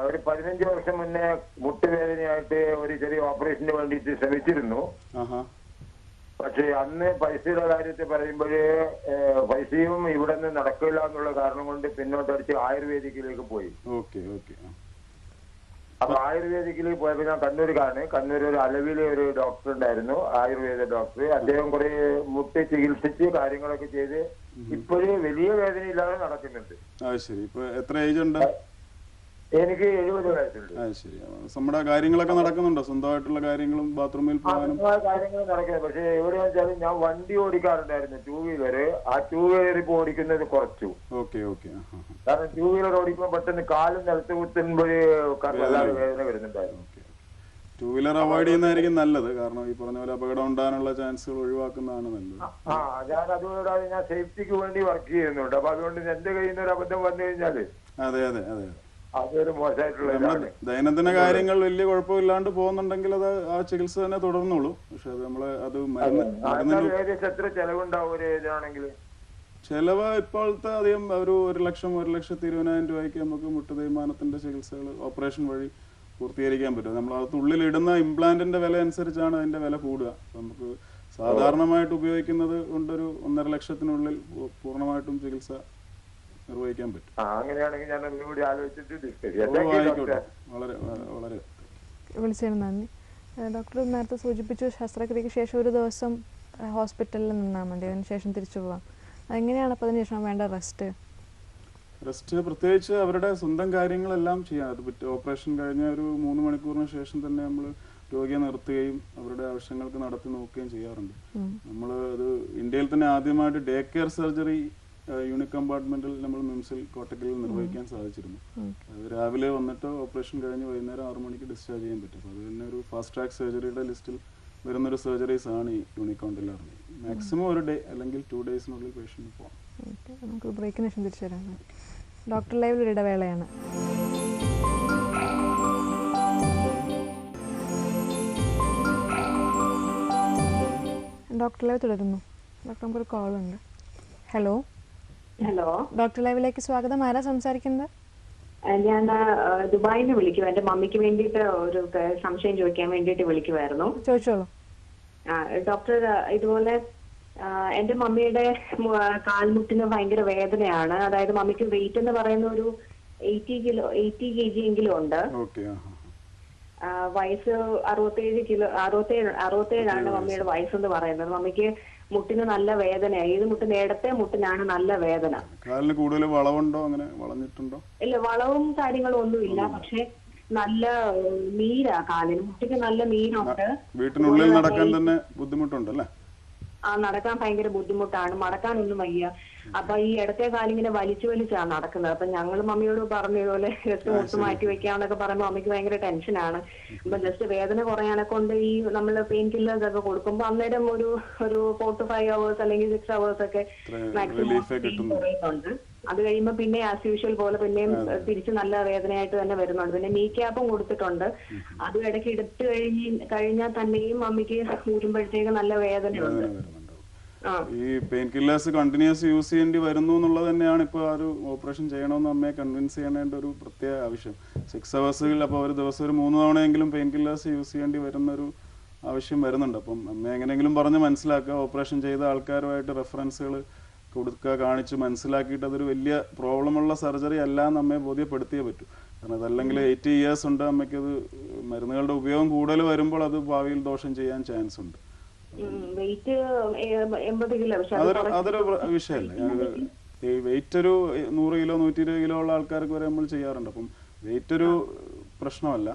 ഒരു പതിനഞ്ച് വർഷം മുന്നേ മുട്ടുവേദനയായിട്ട് ഒരു ചെറിയ ഓപ്പറേഷന് വേണ്ടിയിട്ട് ശ്രമിച്ചിരുന്നു. പക്ഷെ അന്ന് പൈസയുടെ കാര്യത്തിൽ പറയുമ്പോഴേ പൈസയും ഇവിടെ നിന്ന് നടക്കില്ല എന്നുള്ള കാരണം കൊണ്ട് പിന്നോട്ടടിച്ച് ആയുർവേദിക്കിലേക്ക് പോയി. ഓക്കെ ഓക്കെ അപ്പൊ ആയുർവേദിക്കിൽ പോയപ്പോ ഞാൻ കണ്ണൂർക്കാണ് കണ്ണൂർ ഒരു അലവിലെ ഒരു ഡോക്ടർ ഉണ്ടായിരുന്നു ആയുർവേദ ഡോക്ടർ അദ്ദേഹം കുറെ മുട്ടി ചികിത്സിച്ച് കാര്യങ്ങളൊക്കെ ചെയ്ത് ഇപ്പോഴേ വലിയ വേദന വേദനയില്ലാതെ നടക്കുന്നുണ്ട്. ശരി. ഇപ്പൊ എത്ര ഏജ് ഉണ്ട്? എനിക്ക് എഴുപത് വയസ്സുണ്ട്. അത് ശരി. നമ്മുടെ കാര്യങ്ങളൊക്കെ നടക്കുന്നുണ്ടോ? സ്വന്തമായിട്ടുള്ള കാര്യങ്ങളും ബാത്റൂമിൽ പോകാനും? ആ കാര്യങ്ങൾ നടക്കുന്നത് പക്ഷെ എവിടെയാ വെച്ചാൽ ഞാൻ വണ്ടി ഓടിക്കാറുണ്ടായിരുന്നു. ടൂ വീലർ ആ ടൂ വീലർ ഇപ്പൊ ഓടിക്കുന്നത് കുറച്ചു. Okay okay. കാരണം ടൂ വീലർ ഓടിക്കുമ്പോൾ പെട്ടെന്ന് കാലും നിലത്ത് കുത്തുമ്പോഴേ വല്ലാതെ വേദന വരുന്നുണ്ടായിരുന്നു. ടൂ വീലർ അവോയ്ഡ് ചെയ്യുന്നതായിരിക്കും നല്ലത്. കാരണം ഈ പറഞ്ഞ പോലെ അപകടം ഉണ്ടാകാനുള്ള ചാൻസുകൾ ഒഴിവാക്കുന്നതാണ് നല്ലത്. ആ ഞാൻ അതുകൂടാതെ ഞാൻ സേഫ്റ്റിക്ക് വേണ്ടി വർക്ക് ചെയ്യുന്നുണ്ട്. അപ്പൊ അതുകൊണ്ട് എന്റെ കയ്യിൽ നിന്ന് ഒരു അബദ്ധം വന്നു കഴിഞ്ഞാൽ അതെ അതെ അതെ. അതൊരു മോശമായിട്ടുള്ള ദൈനംദിന കാര്യങ്ങൾ വലിയ കുഴപ്പമില്ലാണ്ട് പോകുന്നുണ്ടെങ്കിൽ അത് ആ ചികിത്സ തന്നെ തുടർന്നോളൂ പക്ഷെ അത് നമ്മൾ അത് എത്ര ചെലവുണ്ടാവും ഒരു ചെലവ് ഇപ്പോഴത്തെ അധികം ഒരു ഒരു ലക്ഷം ഒരു ലക്ഷത്തി ഇരുപതിനായിരം രൂപയ്ക്ക് നമുക്ക് മുട്ട് തേയ്മാനത്തിന്റെ ചികിത്സകൾ ഓപ്പറേഷൻ വഴി പൂർത്തീകരിക്കാൻ പറ്റും. നമ്മൾ അത് ഉള്ളിൽ ഇടുന്ന ഇംപ്ലാന്റിന്റെ വില അനുസരിച്ചാണ് അതിന്റെ വില കൂടുക. നമുക്ക് സാധാരണമായിട്ട് ഉപയോഗിക്കുന്നത് കൊണ്ടൊരു ഒന്നര ലക്ഷത്തിനുള്ളിൽ പൂർണമായിട്ടും ചികിത്സ നിർവഹിക്കാൻ പറ്റും. ആ അങ്ങനെയാണെങ്കിൽ ഞാൻ ഒന്നുകൂടി ആലോചിച്ചിട്ട് ഡിസ്കസ് ചെയ്യാം. വളരെ വളരെ- വിളിച്ചതിന് നന്ദി. ഡോക്ടർ നേരത്തെ സൂചിപ്പിച്ചു ശസ്ത്രക്രിയക്ക് ശേഷം ഒരു ദിവസം ഹോസ്പിറ്റലിൽ നിന്നാൽ മതി. അതിന് ശേഷം തിരിച്ചു പോവാം. എങ്ങനെയാണ് അപ്പോൾ അതിനുശേഷം വേണ്ട റെസ്റ്റ് റെസ്റ്റ് പ്രത്യേകിച്ച് അവരുടെ സ്വന്തം കാര്യങ്ങളെല്ലാം ചെയ്യാം. അത് പറ്റും ഓപ്പറേഷൻ കഴിഞ്ഞ ഒരു മൂന്ന് മണിക്കൂറിന് ശേഷം തന്നെ നമ്മൾ രോഗിയെ നിർത്തുകയും അവരുടെ ആവശ്യങ്ങൾക്ക് നടത്തി നോക്കുകയും ചെയ്യാറുണ്ട്. നമ്മൾ അത് ഇന്ത്യയിൽ തന്നെ ആദ്യമായിട്ട് ഡേ കെയർ സർജറി യൂണിക് കമ്പാർട്ട്മെന്റിൽ നമ്മൾ മിംസിൽ കോട്ടക്കലിൽ നിർവഹിക്കാൻ സാധിച്ചിരുന്നു. അത് രാവിലെ വന്നിട്ട് ഓപ്പറേഷൻ കഴിഞ്ഞ് വൈകുന്നേരം ആറു മണിക്ക് ഡിസ്ചാർജ് ചെയ്യാൻ പറ്റും. അത് തന്നെ ഒരു ഫാസ്റ്റ് ട്രാക്ക് സർജറിയുടെ ലിസ്റ്റിൽ വരുന്നൊരു സർജറീസ് ആണ് ഈ യൂണിക്കോണ്ടിലാറിന് മാക്സിമം ഒരു ഡേ അല്ലെങ്കിൽ ടു ഡേയ്സിനുള്ളിൽ പേഷ്യന്റ് പോകാം നമുക്ക് ബ്രേക്കിന് ശേഷം തിരിച്ചു വരാം. ഡോക്ടർ ലൈവിൽ ഒരു ഇടവേളയാണ്. ഡോക്ടർ ലൈവ് തുടരുന്നു. ഡോക്ടർ നമുക്കൊരു കോൾ ഉണ്ട്. ഹലോ ഹലോ ഡോക്ടർ ലൈവിലേക്ക് സ്വാഗതം. ആരാ സംസാരിക്കുന്നത്? ഞാൻ ദുബായിൽ നിന്ന് വിളിക്കുവാ. എന്റെ മമ്മിക്ക് വേണ്ടിയിട്ട് ഒരു സംശയം ചോദിക്കാൻ വേണ്ടിയിട്ട് വിളിക്കുമായിരുന്നു ചോദിച്ചോളൂ. ആ, ഡോക്ടർ ഇതുപോലെ എന്റെ മമ്മിയുടെ കാൽമുട്ടിന് ഭയങ്കര വേദനയാണ്. അതായത് മമ്മിക്ക് വെയിറ്റ് എന്ന് പറയുന്ന ഒരു eighty kilo eighty K G എങ്കിലും ഉണ്ട്. വയസ്സ് അറുപത്തേഴ് കിലോ അറുപത്തേഴ് അറുപത്തേഴാണ് മമ്മിയുടെ വയസ്സെന്ന് പറയുന്നത്. മമ്മിക്ക് മുട്ടിന് നല്ല വേദനയാണ് ഏത് മുട്ട് ഇടത്തെ മുട്ടിനാണ് നല്ല വേദന. കാലിന് കൂടുതൽ വളവുണ്ടോ? അങ്ങനെ വളഞ്ഞിട്ടുണ്ടോ? ഇല്ല വളവും കാര്യങ്ങളും ഒന്നുമില്ല. പക്ഷെ നല്ല നീരാ കാലിന്. മുട്ടിക്ക് നല്ല നീരുണ്ട്. വീട്ടിനുള്ളിൽ നടക്കാൻ തന്നെ ബുദ്ധിമുട്ടുണ്ടല്ലേ ആ നടക്കാൻ ഭയങ്കര ബുദ്ധിമുട്ടാണ്. മടക്കാനൊന്നും വയ്യ. അപ്പൊ ഈ ഇടത്തെ കാലിങ്ങനെ വലിച്ചു വലിച്ചാണ് നടക്കുന്നത്. അപ്പൊ ഞങ്ങൾ മമ്മിയോട് പറഞ്ഞ പോലെ ജസ്റ്റ് മുട്ട് മാറ്റി വെക്കാന്നൊക്കെ പറയുമ്പോൾ അമ്മയ്ക്ക് ഭയങ്കര ടെൻഷനാണ്. അപ്പൊ ജസ്റ്റ് വേദന കുറയാനെ കൊണ്ട് ഈ നമ്മൾ പെയിൻ കില്ലേഴ്സ് ഒക്കെ കൊടുക്കുമ്പോൾ അന്നേരം ഒരു ഒരു ഫോർ ടു ഫൈവ് അവേഴ്സ് അല്ലെങ്കിൽ സിക്സ് അവേഴ്സ് ഒക്കെ മാക്സിമം. കുറയുന്നുണ്ട് അത് കഴിയുമ്പോ പിന്നെ ആസ് യൂഷ്വൽ പോലെ പിന്നെയും തിരിച്ച് നല്ല വേദനയായിട്ട് തന്നെ വരുന്നുണ്ട്. പിന്നെ നീ ക്യാപ്പും കൊടുത്തിട്ടുണ്ട്. അത് ഇടയ്ക്ക് എടുത്തു കഴിഞ്ഞ് കഴിഞ്ഞാൽ തന്നെയും മമ്മിക്ക് ഊരുമ്പോഴത്തേക്ക് നല്ല വേദനയുണ്ട്. ഈ പെയിൻ കില്ലേഴ്സ് കണ്ടിന്യൂസ് യൂസ് ചെയ്യേണ്ടി വരുന്നു എന്നുള്ളത് തന്നെയാണ് ഇപ്പോൾ ആ ഒരു ഓപ്പറേഷൻ ചെയ്യണമെന്ന് അമ്മയെ കൺവിൻസ് ചെയ്യേണ്ട ഒരു പ്രത്യേക ആവശ്യം. സിക്സ് അവേഴ്സിൽ അപ്പോൾ ഒരു ദിവസം ഒരു മൂന്ന് തവണയെങ്കിലും പെയിൻ കില്ലേഴ്സ് യൂസ് ചെയ്യേണ്ടി വരുന്ന ഒരു ആവശ്യം വരുന്നുണ്ട്. അപ്പം അമ്മ എങ്ങനെയെങ്കിലും പറഞ്ഞ് മനസ്സിലാക്കുക. ഓപ്പറേഷൻ ചെയ്ത ആൾക്കാരുമായിട്ട് റെഫറൻസുകൾ കൊടുക്കുക കാണിച്ച് മനസ്സിലാക്കിയിട്ട് അതൊരു വലിയ പ്രോബ്ലമുള്ള സർജറി അല്ല എന്ന് അമ്മയെ ബോധ്യപ്പെടുത്തിയേ പറ്റൂ. കാരണം അതല്ലെങ്കിൽ എയ്റ്റി ഇയേഴ്സ് ഉണ്ട് അമ്മയ്ക്കത് മരുന്നുകളുടെ ഉപയോഗം കൂടുതൽ വരുമ്പോൾ അത് ഭാവിയിൽ ദോഷം ചെയ്യാൻ ചാൻസ് ഉണ്ട്. വെയിറ്റ് എൺപത് കിലോ പക്ഷെ അതൊരു അതൊരു വിഷയമല്ല. ഈ വെയിറ്റ് ഒരു നൂറ് കിലോ നൂറ്റി ഇരുപത് കിലോ ഉള്ള ആൾക്കാർക്ക് വരെ നമ്മൾ ചെയ്യാറുണ്ട്. അപ്പം വെയിറ്റ് ഒരു പ്രശ്നമല്ല.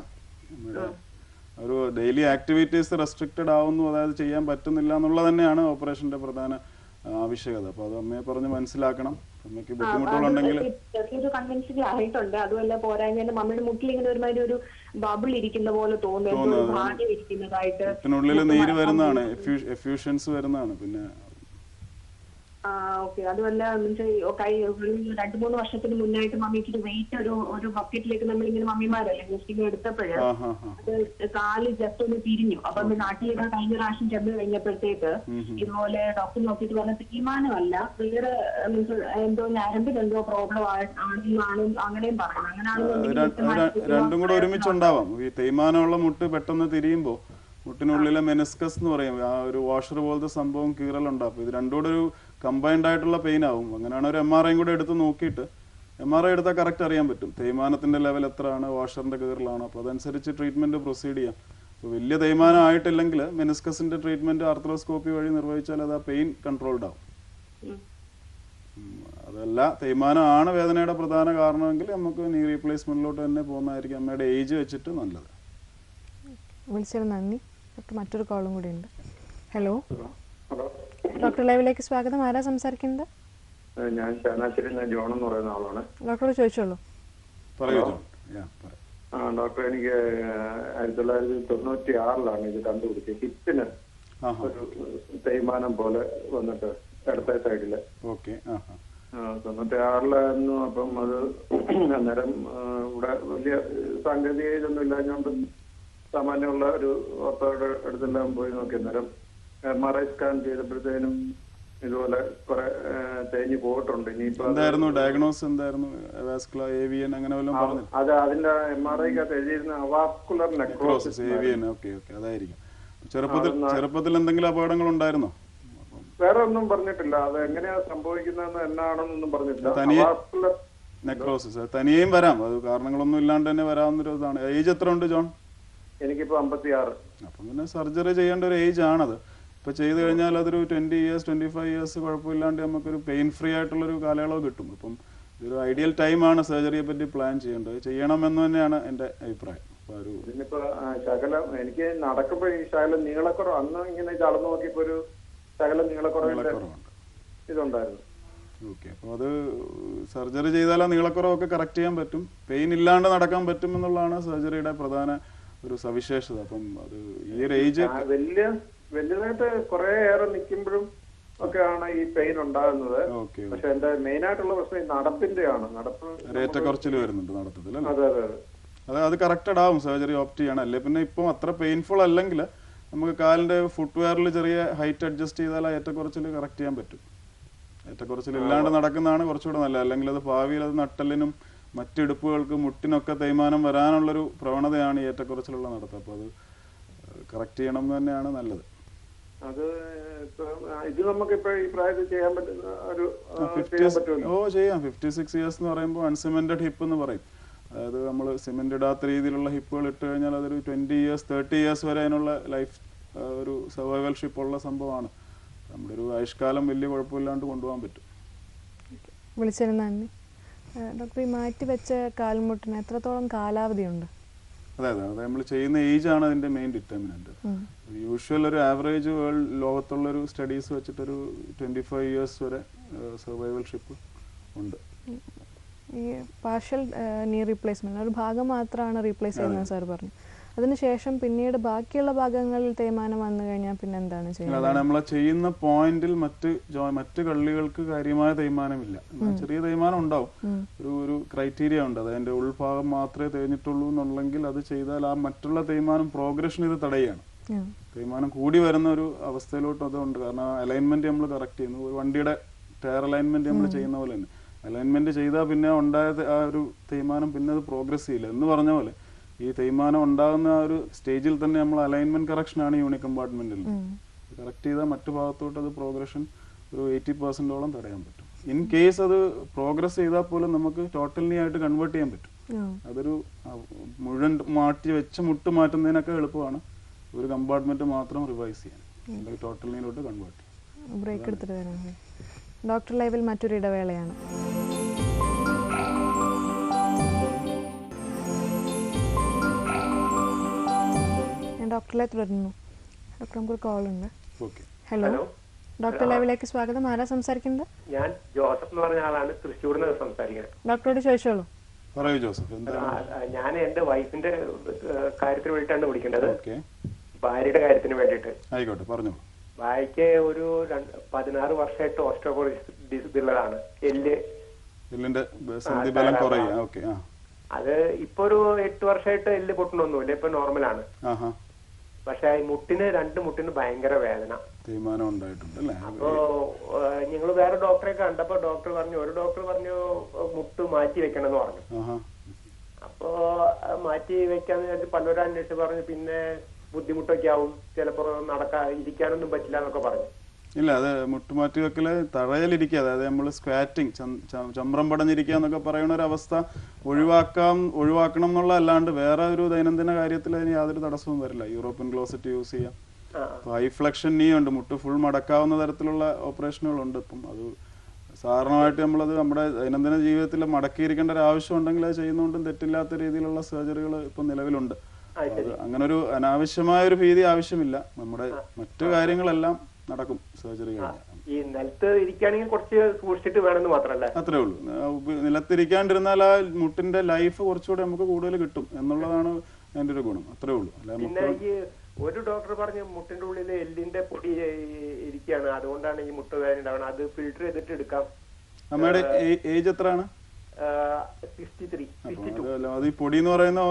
ഒരു ഡെയിലി ആക്ടിവിറ്റീസ് റെസ്ട്രിക്റ്റഡ് ആവുന്നു. അതായത് ചെയ്യാൻ പറ്റുന്നില്ല എന്നുള്ളത് തന്നെയാണ് ഓപ്പറേഷന്റെ പ്രധാന ആവശ്യകത. അപ്പോൾ അത് അമ്മയെ പറഞ്ഞ് മനസ്സിലാക്കണം. അമ്മയ്ക്ക് ബുദ്ധിമുട്ടുകളുണ്ടെങ്കിൽ ചെറിയൊരു കൺവിൻസിംഗ് ആയിട്ടുണ്ട്. അതുമല്ല പോരാഞ്ഞാൽ മമ്മിയുടെ മുട്ടിൽ ഇങ്ങനെ ഒരുമാതിരി ഒരു ബബിൾ ഇരിക്കുന്ന പോലെ തോന്നുന്നു. ഭാഗ്യം ഇരിക്കുന്നതായിട്ട്. നീര് വരുന്നതാണ്. എഫ്യൂഷൻസ് വരുന്നതാണ്. പിന്നെ ഓക്കെ. അതുമല്ല ഒരു രണ്ടു മൂന്ന് വർഷത്തിന് മുന്നായിട്ട് മമ്മിക്ക് ഒരു വെയിറ്റ് ഒരു ഒരു ബക്കറ്റിലേക്ക് മമ്മിമാരല്ലേ ജസ്റ്റ് ഇങ്ങനെ എടുത്തപ്പോഴ് ആ ഹാ ഹാ. അത് കാൽ ജസ്റ്റ് ഒന്ന് തിരിഞ്ഞു. അപ്പൊ നാട്ടിലേക്ക് കഴിഞ്ഞ പ്രാവശ്യം ചെന്ന് കഴിഞ്ഞപ്പോഴത്തേക്ക് ഇതുപോലെ ഡോക്ടർ നോക്കിയിട്ട് പറഞ്ഞ തീരുമാനമല്ല വേറെ എന്തോ ഞരമ്പിൽ എന്തോ പ്രോബ്ലം ആണെന്നാണ് അങ്ങനെയും പറയുന്നത് അങ്ങനെയാണ് രണ്ടും കൂടെ ഒരുമിച്ചുണ്ടാവാം. ഈ തേയ്മാനമുള്ള മുട്ട് പെട്ടെന്ന് തിരിയുമ്പോ മുട്ടിനുള്ളിലെ മെനസ്കസ് എന്ന് പറയും. ആ ഒരു വാഷർ പോലത്തെ സംഭവം കീറലുണ്ടാവും. ഇത് രണ്ടുകൂടെ ഒരു കമ്പൈൻഡ് ആയിട്ടുള്ള പെയിൻ ആവും. അങ്ങനെയാണ് ഒരു എം ആർ ഐയും കൂടെ എടുത്ത് നോക്കിയിട്ട് എം ആർ ഐ എടുത്താൽ കറക്റ്റ് അറിയാൻ പറ്റും. തേയ്മാനത്തിന്റെ ലെവൽ എത്രയാണ് വാഷറിന്റെ കീറിലാണ്? അപ്പോൾ അതനുസരിച്ച് ട്രീറ്റ്മെന്റ് പ്രൊസീഡ് ചെയ്യാം. അപ്പോൾ വലിയ തേയ്മാനം ആയിട്ടില്ലെങ്കിൽ മെനിസ്കസിന്റെ ട്രീറ്റ്മെന്റ് ആർത്രോസ്കോപ്പി വഴി നിർവഹിച്ചാൽ അത് ആ പെയിൻ കൺട്രോൾഡ് ആവും. അതല്ല തേയ്മാനമാണ് വേദനയുടെ പ്രധാന കാരണമെങ്കിൽ നമുക്ക് നീ റീപ്ലേസ്മെന്റിലോട്ട് തന്നെ പോകുന്നതായിരിക്കും അമ്മയുടെ ഏജ് വെച്ചിട്ട് നല്ലത്. വിളിച്ചത് നന്ദി. ഡോക്ടർ മറ്റൊരു കോളും കൂടി ഉണ്ട്. Hello hello. ഡോക്ടർ ലൈവിലേക്ക് സ്വാഗതം. ആരാ സംസാരിക്കുന്നത്? ഞാൻ ചങ്ങനാശ്ശേരി ജോൺ എന്ന് പറയുന്ന ആളാണ്. ഡോക്ടർ ചോദിച്ചോളൂ. പറയൂ ജോൺ. യാ, പറ. ആ ഡോക്ടർ എനിക്ക് ആയിരത്തി തൊള്ളായിരത്തി തൊണ്ണൂറ്റി ആറിലാണ് ഇത് കണ്ടുപിടിച്ചത്. ഹിപ്പിന് ഒരു തേയ്മാനം പോലെ വന്നിട്ട് ഇടത്തെ സൈഡിൽ. തൊണ്ണൂറ്റി ആറിലായിരുന്നു അപ്പം അത് അന്നേരം ഇവിടെ വലിയ സാങ്കേതിക ഇതൊന്നും ഇല്ലാഞ്ഞോണ്ട് സാമാന്യമുള്ള ഒരു ഓർത്തോയുടെ അടുത്തെല്ലാം പോയി നോക്കി. അന്നേരം എം ആർ ഐ സ്കാൻ ചെയ്തപ്പോഴത്തേനും ഇതുപോലെ കുറെ തേഞ്ഞു പോയിട്ടുണ്ട്. ഇനിയിപ്പോ എന്തായിരുന്നു? ഡയഗ്നോസ് എന്തായിരുന്നു? വാസ്കുലർ ഏവിയൻ അങ്ങനെ വല്ലതും പറഞ്ഞു അത് അതിന്റെ എം ആർ ഐക്കകത്ത് എഴുതിയിരുന്ന അവാസ്കുലർ നെക്രോസിസ് ക്രോസസ് ഏവിയൻ ഓക്കെ ഓക്കെ അതായിരിക്കും. ചെറുപ്പത്തിൽ ചെറുപ്പത്തിൽ എന്തെങ്കിലും അപകടങ്ങൾ ഉണ്ടായിരുന്നോ? വേറെ ഒന്നും പറഞ്ഞിട്ടില്ല. അത് എങ്ങനെയാ സംഭവിക്കുന്നതെന്ന് എന്നാണെന്നൊന്നും പറഞ്ഞിട്ടില്ല. തനിയെ- അവാസ്കുലർ നെക്രോസിസ് തനിയെയും വരാം. അത് കാരണങ്ങളൊന്നും ഇല്ലാണ്ട് തന്നെ വരാവുന്നൊരു ഇതാണ്. ഏജ് എത്ര ഉണ്ട് ജോൺ? എനിക്കിപ്പോ അമ്പത്തിയാറ്. അപ്പം പിന്നെ സർജറി ചെയ്യേണ്ട ഒരു ഏജ് ആണത്. ഇപ്പൊ ചെയ്ത് കഴിഞ്ഞാൽ അതൊരു twenty years twenty five years കുഴപ്പമില്ലാണ്ട് നമുക്കൊരു പെയിൻ ഫ്രീ ആയിട്ടുള്ള ഒരു കാലയളവ് കിട്ടും. അപ്പം ഇതൊരു ഐഡിയൽ ടൈം ആണ് സർജറിയെ പറ്റി പ്ലാൻ ചെയ്യേണ്ടത്. ചെയ്യണമെന്ന് തന്നെയാണ് എന്റെ അഭിപ്രായം. ഒരു ഇതിനിപ്പോ ശകലം എനിക്ക് നടക്കുമ്പോ ഈ ശകലം നീളക്കുറവ് അന്ന് ഇങ്ങനെ ചടന്നു നോക്കിയപ്പോ ഒരു ശകലം നീളക്കുറവിന്റെ ഇതുണ്ടായിരുന്നു. ഓക്കെ അപ്പോൾ അത് സർജറി ചെയ്താൽ ആ നീളക്കുറവൊക്കെ കറക്റ്റ് ചെയ്യാൻ പറ്റും. പെയിൻ ഇല്ലാണ്ട് നടക്കാൻ പറ്റും എന്നുള്ളതാണ് സർജറിയുടെ പ്രധാന ഒരു സവിശേഷത. അപ്പം അത് ഈ ഒരു ഏജ് വലിയ വലിയതായിട്ട് കുറെ ഏറെ നിൽക്കുമ്പോഴും ഒക്കെയാണ് ഈ പെയിൻ ഉണ്ടാകുന്നത്. പക്ഷെ എന്റെ മെയിൻ ആയിട്ടുള്ള പ്രശ്നം ഈ നടപ്പിന്റെയാണ് നടപ്പ് ഏറ്റക്കുറച്ചിൽ വരുന്നുണ്ട് നടത്തത്തിൽ അതെ അതെ അതെ. അത് കറക്റ്റഡ് ആവും സർജറി ഓപ്റ്റ് ചെയ്യണം അല്ലേ പിന്നെ ഇപ്പം അത്ര പെയിൻഫുൾ അല്ലെങ്കിൽ നമുക്ക് കാലിന്റെ ഫുട്വെയറിൽ ചെറിയ ഹൈറ്റ് അഡ്ജസ്റ്റ് ചെയ്താൽ ഏറ്റക്കുറച്ചിൽ കറക്റ്റ് ചെയ്യാൻ പറ്റും. ഏറ്റക്കുറച്ചിൽ ഇല്ലാണ്ട് നടക്കുന്നതാണ് കുറച്ചുകൂടെ നല്ലത്. അല്ലെങ്കിൽ അത് ഭാവിയിൽ അത് നട്ടലിനും മറ്റിടുപ്പുകൾക്ക് മുട്ടിനൊക്കെ തേയ്മാനം വരാനുള്ളൊരു പ്രവണതയാണ് ഈ ഏറ്റക്കുറച്ചിലുള്ള നടത്തം. അപ്പോൾ അത് കറക്റ്റ് ചെയ്യണം എന്ന് തന്നെയാണ് നല്ലത്. അത് ഇപ്പൊ ആ, ഇത് നമുക്ക് ഇപ്പൊ ഈ പ്രായത്തിൽ ചെയ്യാൻ പറ്റുന്ന ഒരു ചെയ്യാൻ പറ്റുമല്ലോ? ഓ ചെയ്യാം. ഫിഫ്റ്റി സിക്സ് ഇയേഴ്സ് എന്ന് പറയുമ്പോൾ അൺസിമെന്റഡ് ഹിപ്പ് എന്ന് പറയും. അതായത് നമ്മൾ സിമെന്റ് ഇടാത്ത രീതിയിലുള്ള ഹിപ്പുകൾ ഇട്ട് കഴിഞ്ഞാൽ അതൊരു ട്വന്റി ഇയേഴ്സ് തേർട്ടി ഇയേഴ്സ് വരെ അതിനുള്ള ലൈഫ് ഒരു സർവൈവൽഷിപ്പ് ഉള്ള സംഭവമാണ്. നമ്മുടെ ഒരു ആയുഷ്കാലം വലിയ കുഴപ്പമില്ലാണ്ട് കൊണ്ടുപോകാൻ പറ്റും. വിളിച്ചിരുന്നു ഡോക്ടർ ഈ മാറ്റിവെച്ച കാൽമുട്ടിന് എത്രത്തോളം കാലാവധിയുണ്ട്? അതെ അതെ. അതെ നമ്മൾ ചെയ്യുന്ന ഏജ് ആണ് അതിന്റെ മെയിൻ ഡിറ്റർമിനന്റ്. യൂഷ്വൽ ഒരു ആവറേജ് വേൾഡ് ലോകത്തുള്ള ഒരു സ്റ്റഡീസ് വെച്ചിട്ടൊരു ട്വന്റി ഫൈവ് ഇയേഴ്സ് വരെ സർവൈവൽ ഷിപ്പ് ഉണ്ട്. ഈ പാർഷ്യൽ നീ റീപ്ലേസ്മെന്റ് ഒരു ഭാഗം മാത്രമാണ് റീപ്ലേസ് ചെയ്യുന്നത് സാർ പറഞ്ഞു. അതിനുശേഷം പിന്നീട് ബാക്കിയുള്ള ഭാഗങ്ങളിൽ തേയ്മാനം വന്നു കഴിഞ്ഞാൽ പിന്നെ എന്താണ് ചെയ്യുന്നത്? അതാണ് നമ്മൾ ചെയ്യുന്ന പോയിന്റിൽ മറ്റ് മറ്റു കള്ളികൾക്ക് കാര്യമായ തേയ്മാനമില്ല. ഇല്ല ചെറിയ തേയ്മാനം ഉണ്ടാവും. ഒരു ഒരു ക്രൈറ്റീരിയ ഉണ്ട്. അതിന്റെ ഉൾഭാഗം മാത്രമേ തേഞ്ഞിട്ടുള്ളൂ എന്നുണ്ടെങ്കിൽ അത് ചെയ്താൽ ആ മറ്റുള്ള തേയ്മാനം പ്രോഗ്രഷൻ ഇത് തടയുകയാണ്. ഉം. തേയ്മാനം കൂടി വരുന്ന ഒരു അവസ്ഥയിലോട്ട് അതുണ്ട്. കാരണം അലൈൻമെന്റ് നമ്മൾ കറക്റ്റ് ചെയ്യുന്നു. ഒരു വണ്ടിയുടെ ടയർ അലൈൻമെന്റ് നമ്മൾ ചെയ്യുന്ന പോലെ തന്നെ. അലൈൻമെന്റ് ചെയ്താൽ പിന്നെ ഉണ്ടായ ആ ഒരു തേയ്മാനം പിന്നെ അത് പ്രോഗ്രസ് ചെയ്യില്ല. എന്ന് പറഞ്ഞ പോലെ ഈ തേയ്മാനം ഉണ്ടാകുന്ന ആ ഒരു സ്റ്റേജിൽ തന്നെ നമ്മൾ അലൈൻമെന്റ് കറക്ഷൻ ആണ് യൂണിക് കമ്പാർട്ട്മെന്റിൽ കറക്റ്റ് ചെയ്താൽ മറ്റു ഭാഗത്തോട്ട് അത് പ്രോഗ്രഷൻ ഒരു എയ്റ്റി പെർസെന്റോളം തടയാൻ പറ്റും. ഇൻ കേസ് അത് പ്രോഗ്രസ് ചെയ്താൽ പോലും നമുക്ക് ടോട്ടലി ആയിട്ട് കൺവേർട്ട് ചെയ്യാൻ പറ്റും. അതൊരു മുഴുവൻ മാറ്റി വെച്ച് മുട്ട് മാറ്റുന്നതിനൊക്കെ എളുപ്പമാണ് ഒരു കമ്പാർട്ട്മെന്റ് മാത്രം റിവൈസ് ചെയ്യാൻ. അല്ലെങ്കിൽ നീലോട്ട് കൺവേർട്ട് ചെയ്യാം ബ്രേക്ക് എടുത്തിട്ട് വരാം ഡോക്ടർ ലൈവിൽ മറ്റൊരു ഇടവേളയാണ്. ഡോക്ടറിലെ തുടരുന്നു ഡോക്ടർ നമുക്കൊരു കോൾ ഉണ്ട്. ഓക്കെ. Hello hello. ഡോക്ടർ ലൈവിലേക്ക് സ്വാഗതം. ആരാ സംസാരിക്കുന്നത്? ഞാൻ ജോസഫ് എന്ന് പറഞ്ഞ ആളാണ് തൃശ്ശൂരിൽ നിന്ന് സംസാരിക്കുന്നത്. ഡോക്ടറോട് ചോദിച്ചോളൂ. പറയൂ ജോസഫ് എന്താണ്? ഞാൻ എന്റെ വൈഫിന്റെ കാര്യത്തിന് വേണ്ടിട്ടാണ് വിളിക്കേണ്ടത്. ഓക്കെ. ഭാര്യയുടെ കാര്യത്തിന് വേണ്ടിയിട്ട്. ആയിക്കോട്ടെ പറഞ്ഞു. ഭാര്യയ്ക്ക് ഒരു പതിനാറ് വർഷമായിട്ട് ഓസ്ട്രോപോളിസ് ഉള്ളതാണ് എല്ല്. എല്ലിന്റെ ബലം അത് ഇപ്പൊ ഒരു എട്ട് വർഷമായിട്ട് എല്ല് പൊട്ടണൊന്നുമില്ല ഇപ്പൊ നോർമലാണ്. ആഹാ. പക്ഷെ ഈ മുട്ടിന് രണ്ട് മുട്ടിന് ഭയങ്കര വേദന. തീരുമാനം ഉണ്ടായിട്ടുണ്ട് അല്ലേ? അപ്പോ ഞങ്ങൾ വേറെ ഡോക്ടറെ കണ്ടപ്പോ ഡോക്ടർ പറഞ്ഞു ഒരു ഡോക്ടർ പറഞ്ഞു മുട്ട് മാറ്റി വെക്കണമെന്ന് പറഞ്ഞു. അപ്പോ മാറ്റി വെക്കാന്ന് വിചാരിച്ച് പലരും അന്വേഷിച്ച് പറഞ്ഞു പിന്നെ ബുദ്ധിമുട്ടൊക്കെ ആവും ചിലപ്പോ നടക്കാൻ ഇരിക്കാനൊന്നും പറ്റില്ല എന്നൊക്കെ പറഞ്ഞു. ഇല്ല അത് മുട്ടുമാറ്റി വെക്കൽ തറയിലിരിക്കുക. അതായത് നമ്മൾ സ്ക്വാറ്റിംഗ് ചമ്രം പടഞ്ഞിരിക്കുക എന്നൊക്കെ പറയുന്ന ഒരു അവസ്ഥ ഒഴിവാക്കാം ഒഴിവാക്കണം എന്നുള്ള അല്ലാണ്ട് വേറെ ഒരു ദൈനംദിന കാര്യത്തിൽ അതിന് യാതൊരു തടസ്സവും വരില്ല. യൂറോപ്യൻ ക്ലോസറ്റ് യൂസ് ചെയ്യാം. അപ്പൊ ഹൈ ഫ്ലക്ഷൻ നീ ഉണ്ട്. മുട്ട് ഫുൾ മടക്കാവുന്ന തരത്തിലുള്ള ഓപ്പറേഷനുകളുണ്ട് ഇപ്പം. അത് സാധാരണമായിട്ട് നമ്മളത് നമ്മുടെ ദൈനംദിന ജീവിതത്തിൽ മടക്കിയിരിക്കേണ്ട ഒരു ആവശ്യം ഉണ്ടെങ്കിൽ അത് ചെയ്യുന്നതുകൊണ്ടും തെറ്റില്ലാത്ത രീതിയിലുള്ള സർജറികൾ ഇപ്പം നിലവിലുണ്ട്. അങ്ങനെ ഒരു അനാവശ്യമായ ഒരു ഭീതി ആവശ്യമില്ല. നമ്മുടെ മറ്റു കാര്യങ്ങളെല്ലാം നടക്കും സർജറി ഈ നിലത്ത് ഇരിക്കുകയാണെങ്കിൽ കുറച്ച് സൂക്ഷിച്ചിട്ട് വേണമെന്ന് മാത്രല്ല അത്രേ ഉള്ളൂ. നിലത്തിരിക്കാണ്ടിരുന്നാൽ ആ മുട്ടിന്റെ ലൈഫ് കുറച്ചുകൂടെ നമുക്ക് കൂടുതൽ കിട്ടും എന്നുള്ളതാണ് അതിന്റെ ഒരു ഗുണം. അത്രേ ഉള്ളൂ. പിന്നെ ഈ ഒരു ഡോക്ടർ പറഞ്ഞു മുട്ടിന്റെ ഉള്ളിൽ എല്ലിന്റെ പൊടി ഇരിക്കുകയാണ്. അതുകൊണ്ടാണ് ഈ മുട്ട വേദന ഉണ്ടാവുന്നത്. അത് ഫിൽട്ടർ ചെയ്തിട്ട് എടുക്കാം. അമ്മയുടെ ഏജ് എത്രയാണ്? അത് ഈ പൊടി എന്ന് പറയുന്ന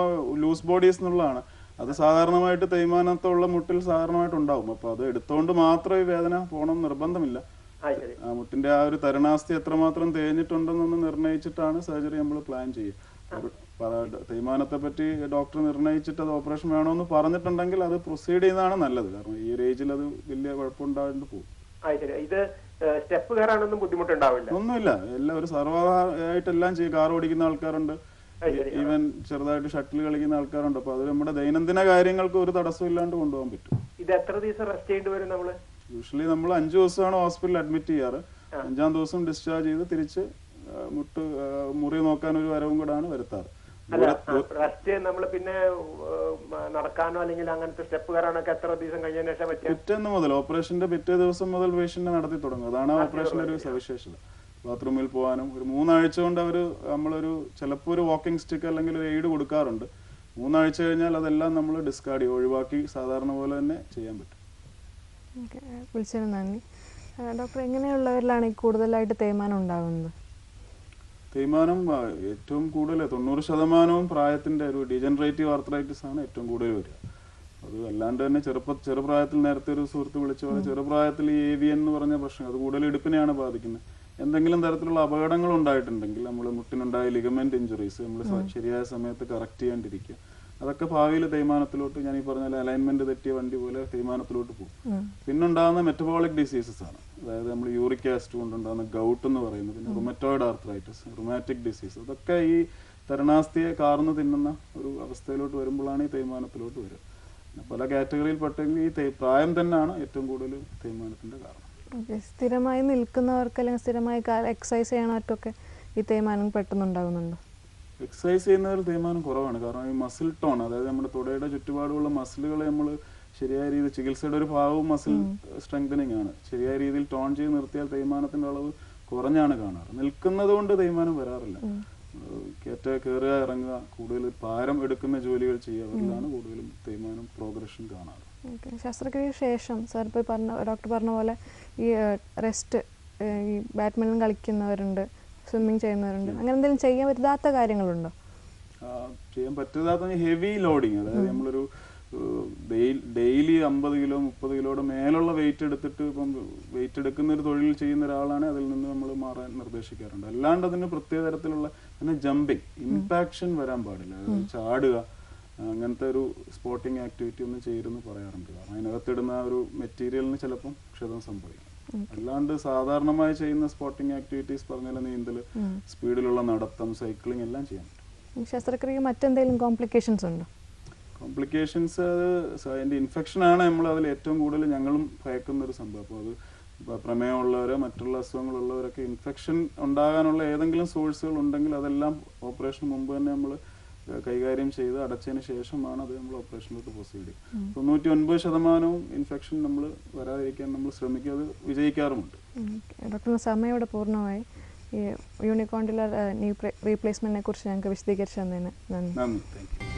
ലൂസ് ബോഡീസ് എന്നുള്ളതാണ്. അത് സാധാരണമായിട്ട് തേയ്മാനത്തുള്ള മുട്ടിൽ സാധാരണമായിട്ട് ഉണ്ടാവും അപ്പൊ അത് എടുത്തുകൊണ്ട് മാത്രം ഈ വേദന പോകണം നിർബന്ധമില്ല. ആ മുട്ടിന്റെ ആ ഒരു തരുണാസ്ഥി എത്രമാത്രം തേഞ്ഞിട്ടുണ്ടെന്നൊന്ന് നിർണയിച്ചിട്ടാണ് സർജറി നമ്മൾ പ്ലാൻ ചെയ്യുക. തേയ്മാനത്തെ പറ്റി ഡോക്ടർ നിർണയിച്ചിട്ട് അത് ഓപ്പറേഷൻ വേണമെന്ന് പറഞ്ഞിട്ടുണ്ടെങ്കിൽ അത് പ്രൊസീഡ് ചെയ്യുന്നതാണ് നല്ലത്. കാരണം ഈ ഒരു ഏജിൽ അത് വലിയ കുഴപ്പമുണ്ടായിട്ട് പോകും. ഇത് സ്റ്റെപ്പ് കയറാനൊന്നും ബുദ്ധിമുട്ടുണ്ടാവില്ല. ഒന്നുമില്ല. എല്ലാം ഒരു സർവായിട്ടെല്ലാം ചെയ്യും. കാർ ഓടിക്കുന്ന ആൾക്കാരുണ്ട്. ഈവൻ ചെറുതായിട്ട് ഷട്ടിൽ കളിക്കുന്ന ആൾക്കാരുണ്ട്. അപ്പൊ അത് നമ്മുടെ ദൈനംദിന കാര്യങ്ങൾക്ക് ഒരു തടസ്സം ഇല്ലാണ്ട് കൊണ്ടുപോകാൻ പറ്റും. ഇത് എത്ര ദിവസം റെസ്റ്റ് ചെയ്യേണ്ടി വരും നമ്മൾ? യൂഷ്വലി നമ്മൾ അഞ്ചു ദിവസമാണ് ഹോസ്പിറ്റലിൽ അഡ്മിറ്റ് ചെയ്യാറ്. അഞ്ചാം ദിവസം ഡിസ്ചാർജ് ചെയ്ത് തിരിച്ച് മുട്ട് മുറി നോക്കാൻ ഒരു വരവും കൂടാണ് വരുത്താറ്. റെസ്റ്റ് നമ്മൾ പിന്നെ നടക്കാനോ അല്ലെങ്കിൽ അങ്ങനത്തെ സ്റ്റെപ്പ് കയറാനോ എത്ര ദിവസം കഴിഞ്ഞതിന് ശേഷം പറ്റിയ പിറ്റേന്ന് മുതൽ ഓപ്പറേഷന്റെ പിറ്റേ ദിവസം മുതൽ പേഷ്യന്റ് നടത്തി തുടങ്ങും. അതാണ് ഓപ്പറേഷന്റെ ഒരു സവിശേഷത. ബാത്റൂമിൽ പോകാനും ഒരു മൂന്നാഴ്ച കൊണ്ട് അവർ നമ്മളൊരു ചിലപ്പോൾ ഒരു വാക്കിംഗ് സ്റ്റിക്ക് അല്ലെങ്കിൽ ഒരു എയ്ഡ് കൊടുക്കാറുണ്ട്. മൂന്നാഴ്ച കഴിഞ്ഞാൽ അതെല്ലാം നമ്മൾ ഡിസ്കാർഡ് ചെയ്യും ഒഴിവാക്കി സാധാരണ പോലെ തന്നെ ചെയ്യാൻ പറ്റും. വിളിച്ചതിന് നന്ദി. ഡോക്ടർ എങ്ങനെയുള്ളവരിലാണ് കൂടുതലായിട്ട് തേയ്മാനം ഉണ്ടാകുന്നത്? തേയ്മാനം ഏറ്റവും കൂടുതൽ തൊണ്ണൂറ് ശതമാനവും പ്രായത്തിന്റെ ഒരു ഡീജനറേറ്റീവ് ആർത്രൈറ്റിസ് ആണ് ഏറ്റവും കൂടുതൽ വരിക. അത് അല്ലാണ്ട് തന്നെ ചെറുപ്പ ചെറുപ്രായത്തിൽ നേരത്തെ ഒരു സുഹൃത്ത് വിളിച്ചു പോലെ ചെറുപ്രായത്തിൽ ഈ ഏവിയൻ എന്ന് പറഞ്ഞ പ്രശ്നം അത് കൂടുതൽ ഇടുപ്പിനെയാണ് ബാധിക്കുന്നത്. എന്തെങ്കിലും തരത്തിലുള്ള അപകടങ്ങൾ ഉണ്ടായിട്ടുണ്ടെങ്കിൽ നമ്മൾ മുട്ടിനുണ്ടായ ലിഗമെന്റ് ഇഞ്ചുറീസ് നമ്മൾ ശരിയായ സമയത്ത് കറക്റ്റ് ചെയ്യാണ്ടിരിക്കുക. അതൊക്കെ ഭാവിയിൽ തേയ്മാനത്തിലോട്ട് ഞാൻ ഈ പറഞ്ഞ അലൈൻമെന്റ് തെറ്റിയ വണ്ടി പോലെ തേയ്മാനത്തിലോട്ട് പോകും. പിന്നെ ഉണ്ടാകുന്ന മെറ്റബോളിക് ഡിസീസസ് ആണ്. അതായത് നമ്മൾ യൂറിക് ആസിഡ് കൊണ്ടുണ്ടാകുന്ന ഗൗട്ട് എന്ന് പറയുന്നത് പിന്നെ റുമറ്റോയിഡ് ആർത്രൈറ്റിസ് റുമാറ്റിക് ഡിസീസ് അതൊക്കെ ഈ തരണാസ്ഥിയെ കാർന്ന് തിന്നുന്ന ഒരു അവസ്ഥയിലോട്ട് വരുമ്പോഴാണ് ഈ തേയ്മാനത്തിലോട്ട് വരിക. പല കാറ്റഗറിയിൽ പെട്ടെങ്കിൽ ഈ പ്രായം തന്നെയാണ് ഏറ്റവും കൂടുതൽ തേയ്മാനത്തിന്റെ കാരണം. സ്ഥിരമായി നിൽക്കുന്നവർക്ക് അല്ലെങ്കിൽ സ്ഥിരമായി എക്സസൈസ് ചെയ്യണവർക്കൊക്കെ ഈ തേയ്മാനം പെട്ടെന്നുണ്ടാകുന്നുണ്ടോ? എക്സസൈസ് ചെയ്യുന്നവർ തേയ്മാനം കുറവാണ്. കാരണം ഈ മസിൽ ടോൺ അതായത് നമ്മുടെ തുടയുടെ ചുറ്റുപാടുമുള്ള മസിലുകളെ നമ്മൾ ശരിയായ രീതിയിൽ ചികിത്സയുടെ ഒരു ഭാഗവും മസിൽ സ്ട്രെങ്തനിങ് ആണ്. ശരിയായ രീതിയിൽ ടോൺ ചെയ്ത് നിർത്തിയാൽ തേയ്മാനത്തിന്റെ അളവ് കുറഞ്ഞാണ് കാണാറ്. നിൽക്കുന്നത് കൊണ്ട് തേയ്മാനം വരാറില്ല. കയറ്റ കയറുക ഇറങ്ങുക കൂടുതൽ ഭാരം എടുക്കുന്ന ജോലികൾ ചെയ്യുക അവരിലാണ് കൂടുതലും തേയ്മാനം പ്രോഗ്രഷൻ കാണാറ്. ഓക്കെ. ശസ്ത്രക്രിയയ്ക്ക് ശേഷം സാർ ഇപ്പോൾ പറഞ്ഞ ഡോക്ടർ പറഞ്ഞ പോലെ ഈ റെസ്റ്റ് ഈ ബാഡ്മിന്റൺ കളിക്കുന്നവരുണ്ട് സ്വിമ്മിങ് ചെയ്യുന്നവരുണ്ട് അങ്ങനെ എന്തെങ്കിലും ചെയ്യാൻ പറ്റാത്ത കാര്യങ്ങളുണ്ടോ? ചെയ്യാൻ പറ്റാത്ത ഹെവി ലോഡിങ് അതായത് നമ്മളൊരു ഡെയിലി അമ്പത് കിലോ മുപ്പത് കിലോയുടെ മേലുള്ള വെയിറ്റ് എടുത്തിട്ട് ഇപ്പം വെയിറ്റ് എടുക്കുന്ന ഒരു തൊഴിൽ ചെയ്യുന്ന ഒരാളാണ് അതിൽ നിന്ന് നമ്മൾ മാറാൻ നിർദ്ദേശിക്കാറുണ്ട്. അല്ലാണ്ട് അതിന് പ്രത്യേക തരത്തിലുള്ള പിന്നെ ജമ്പിങ് ഇമ്പാക്ഷൻ വരാൻ പാടില്ല. ചാടുക അങ്ങനത്തെ ഒരു സ്പോർട്ടിങ് ആക്ടിവിറ്റി ഒന്നും ചെയ്യരുതെന്ന് പറയാറുണ്ട്. കാരണം അതിനകത്തിടുന്ന ഒരു മെറ്റീരിയലിന് ചിലപ്പം ക്ഷതം സംഭവിക്കും. അല്ലാണ്ട് സാധാരണമായി ചെയ്യുന്ന സ്പോർട്ടിങ് ആക്ടിവിറ്റീസ് പറഞ്ഞാൽ നീന്തൽ സ്പീഡിലുള്ള നടത്തം സൈക്ലിംഗ് എല്ലാം ചെയ്യാൻ പറ്റും. ശസ്ത്രക്രിയ മറ്റെന്തെങ്കിലും കോംപ്ലിക്കേഷൻസ് ഉണ്ടോ? കോംപ്ലിക്കേഷൻസ് അത് അതിന്റെ അതിന്റെ ഇൻഫെക്ഷൻ ആണ് നമ്മൾ അതിൽ ഏറ്റവും കൂടുതൽ ഞങ്ങളും ഭയക്കുന്ന ഒരു സംഭവം. അപ്പോൾ അത് പ്രമേയമുള്ളവരോ മറ്റുള്ള അസുഖങ്ങളുള്ളവരൊക്കെ ഇൻഫെക്ഷൻ ഉണ്ടാകാനുള്ള ഏതെങ്കിലും സോഴ്സുകൾ ഉണ്ടെങ്കിൽ അതെല്ലാം ഓപ്പറേഷൻ മുമ്പ് തന്നെ നമ്മൾ കൈകാര്യം ചെയ്ത് അടച്ചതിന് ശേഷമാണ് അത് നമ്മൾ ഓപ്പറേഷനിലോട്ട് പ്രൊസീഡ് ചെയ്യുക. തൊണ്ണൂറ്റി ഒൻപത് ശതമാനവും ഇൻഫെക്ഷൻ നമ്മൾ വരാതിരിക്കാൻ നമ്മൾ ശ്രമിക്കുക അത് വിജയിക്കാറുമുണ്ട്. ഡോക്ടർ സമയം ഇവിടെ പൂർണമായി. ഈ യൂണിക്കോണ്ടിലർ നീ റീപ്ലേസ്മെന്റിനെ കുറിച്ച് ഞങ്ങൾക്ക് വിശദീകരിച്ചു തന്നതിന് നന്ദി. നന്ദി. Thank you.